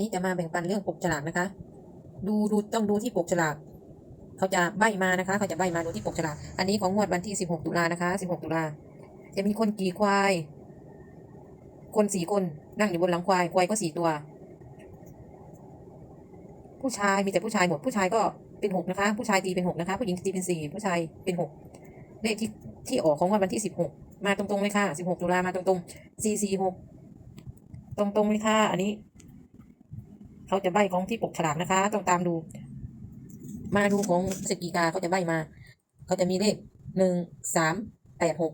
นี้จะมาแบ่งปันเรื่องปกฉลากนะคะ ดูดูต้องดูที่ปกฉลากเขาจะใบมานะคะ เขาจะใบมาดูที่ปกฉลากอันนี้ของงวดวันที่ 16 ตุลานะคะ 16 ตุลาจะมีคนกี่ควาย คนสี่คนนั่งอยู่บนหลังควาย ควายก็สี่ตัว ผู้ชายมีแต่ผู้ชายหมด ผู้ชายก็เป็นหกนะคะ ผู้ชายตีเป็นหกนะคะ ผู้หญิงตีเป็นสี่ผู้ชายเป็นหกเลขที่ที่ออกของงวดวันที่16มาตรงๆเลยค่ะ16ตุลามาตรงๆ4 4 6ตรงๆเลยค่ะอันนี้ เขาจะใบของที่ปกฉลากนะคะ ต้องตามดู มาดูของสกีกาเขาจะใบมา เขาจะมีเลขหนึ่งสามแปดหก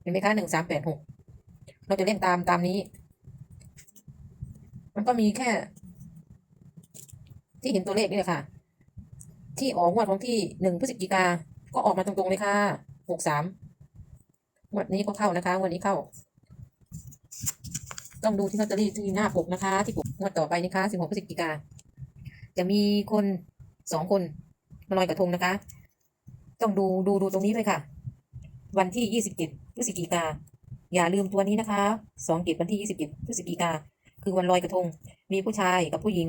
เห็นไหมคะหนึ่งสามแปดหกเราจะเล่นตามตามนี้ มันก็มีแค่ ที่เห็นตัวเลขนี่แหละค่ะ ที่ออกงวดของที่หนึ่งพฤศจิกา ก็ออกมาตรงๆเลยค่ะหกสามงวดนี้ก็เข้านะคะงวดนี้เข้า ต้องดูที่ลอตเตอรี่ที่หน้าปกนะคะ ที่ปกงวดต่อไปนะคะสิบหกพฤศจิกาจะมีคนสองคนมาลอยกระทงนะคะ ต้องดูดูดูตรงนี้ด้วยค่ะ วันที่ยี่สิบเจ็ดพฤศจิกาอย่าลืมตัวนี้นะคะสองเจ็ดวันที่ยี่สิบเจ็ดพฤศจิกาคือวันลอยกระทง มีผู้ชายกับผู้หญิง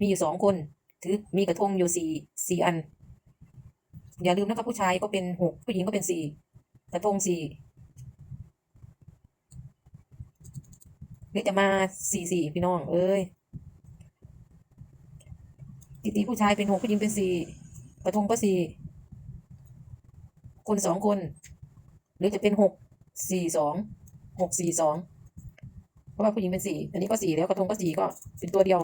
มีอยู่สองคน ถือมีกระทงอยู่สี่สี่อัน อย่าลืมนะคะผู้ชายก็เป็นหกผู้หญิงก็เป็นสี่กระทงสี่ หรือจะมาสี่สี่พี่น้อง เอ้ยตีตีผู้ชายเป็นหกผู้หญิงเป็นสี่กระทงก็สี่คนสองคน หรือจะเป็นหกสี่สองหกสี่สองเพราะว่าผู้หญิงเป็นสี่อันนี้ก็สี่แล้วกระทงก็สี่ก็เป็นตัวเดียว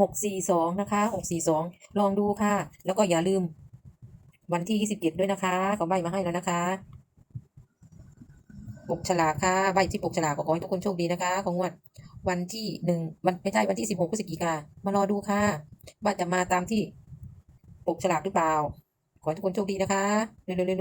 หกสี่สองนะคะหกสี่สองลองดูค่ะ แล้วก็อย่าลืมวันที่ยี่สิบเจ็ดด้วยนะคะเขาใบมาให้แล้วนะคะ ปกฉลากค่ะใบที่ปกฉลากก็ขอให้ทุกคนโชคดีนะคะ ของงวันวันที่หนึ่งวันไม่ใช่วันที่สิบหกพฤศจิกามารอดูค่ะ ว่าจะมาตามที่ปกฉลากหรือเปล่า ขอให้ทุกคนโชคดีนะคะเร็วๆ